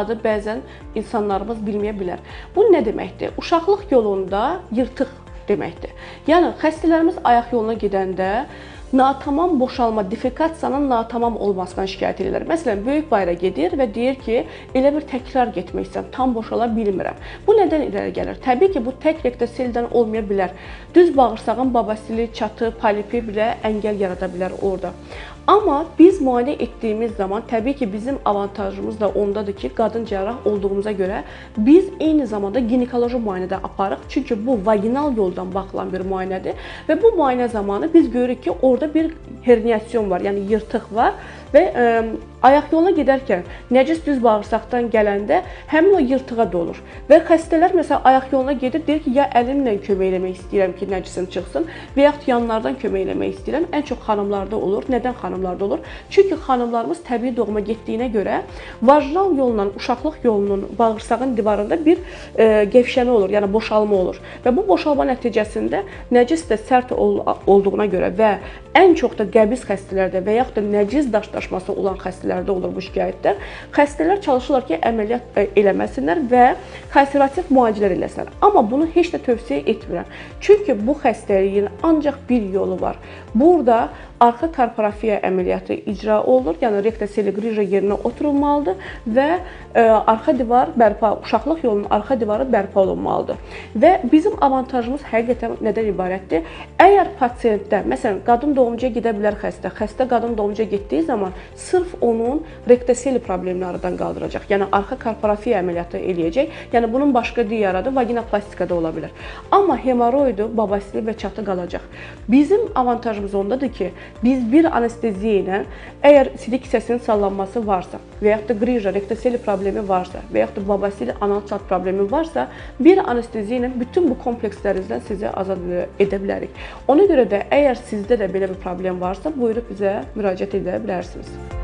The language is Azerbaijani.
adı bəzən insanlarımız bilməyə bilər. Bu nə deməkdir? Uşaqlıq yolunda yırtıq deməkdir. Yəni xəstələrimiz ayaq yoluna gedəndə natamam boşalma, defekasiyanın natamam olmasından şikayət edirlər. Məsələn, böyük bayra gedir və deyir ki, elə bir təkrar getmək istəyirəm, tam boşala bilmirəm. Bu nədən irəli gəlir? Təbii ki, bu tək rektoseldən olmaya bilər. Düz bağırsağın babasili, çatı, polipi belə əngəl yarada bilər orada. Amma biz müayinə etdiyimiz zaman təbii ki, bizim avantajımız da ondadır ki, qadın cərrah olduğumuza görə biz eyni zamanda ginekoloji müayinə də aparırıq. Çünki bu vaginal yoldan baxılan bir müayinədir və bu müayinə zamanı biz görürük ki, orada bir herniasyon var, yəni yırtıq var və ə, ayaq yoluna gedərkən nəcis düz bağırsaqdan gələndə həmin o yırtığa dolur. Və xəstələr məsələn ayaq yoluna gedir, deyir ki, ya əlimlə kömək eləmək istəyirəm ki, nəcisim çıxsın və yaxud yanlardan kömək eləmək istəyirəm. Ən çox xanımlarda olur. Nədən xanımlarda olur? Çünki xanımlarımız təbii doğuma getdiyinə görə vajinal yolla uşaqlıq yolunun bağırsağın divarında bir e, gevşəmə olur, yəni boşalma olur. Və bu boşalma nəticəsində nəcis də sərt ol olduğuna görə və ən çox da qəbiz xəstələrdə və yaxud da nəcis daşlaşması olan xəstələrdə olur bu şikayətlər. Xəstələr çalışırlar ki, əməliyyat e, eləməsinlər və konservativ müalicələr eləsinlər. Amma bunu heç də tövsiyə etmirəm. Çünki bu xəstəliyin ancaq bir yolu var. Burada arxa karporafiya əməliyyatı icra olunur, yəni rektoseli qrija yerinə oturulmalıdır və ə, arxa divar bərpa, uşaqlıq yolunun arxa divarı bərpa olunmalıdır. Və bizim avantajımız həqiqətən nədən ibarətdir? Əgər pasientdə, məsələn, qadın doğumcuya gedə bilər xəstə, xəstə qadın doğumcuya getdiyi zaman sırf onun rektoseli problemini aradan qaldıracaq. Yəni arxa karporafiya əməliyyatı eləyəcək. Yəni bunun başqa digər adı vaginoplastika da ola bilər. Amma hemoroidu, babasili və çatı qalacaq. Bizim avantajımız ondadır ki, biz bir anesteziya ilə əgər sidik hissəsinin sallanması varsa və yaxud da qrija, rektoseli problemi varsa və yaxud da babasili anal çat problemi varsa, bir anesteziya ilə bütün bu komplekslərinizdən sizi azad edə bilərik. Ona görə də əgər sizdə də belə bir problem varsa, buyurub bizə müraciət edə bilərsiniz. news.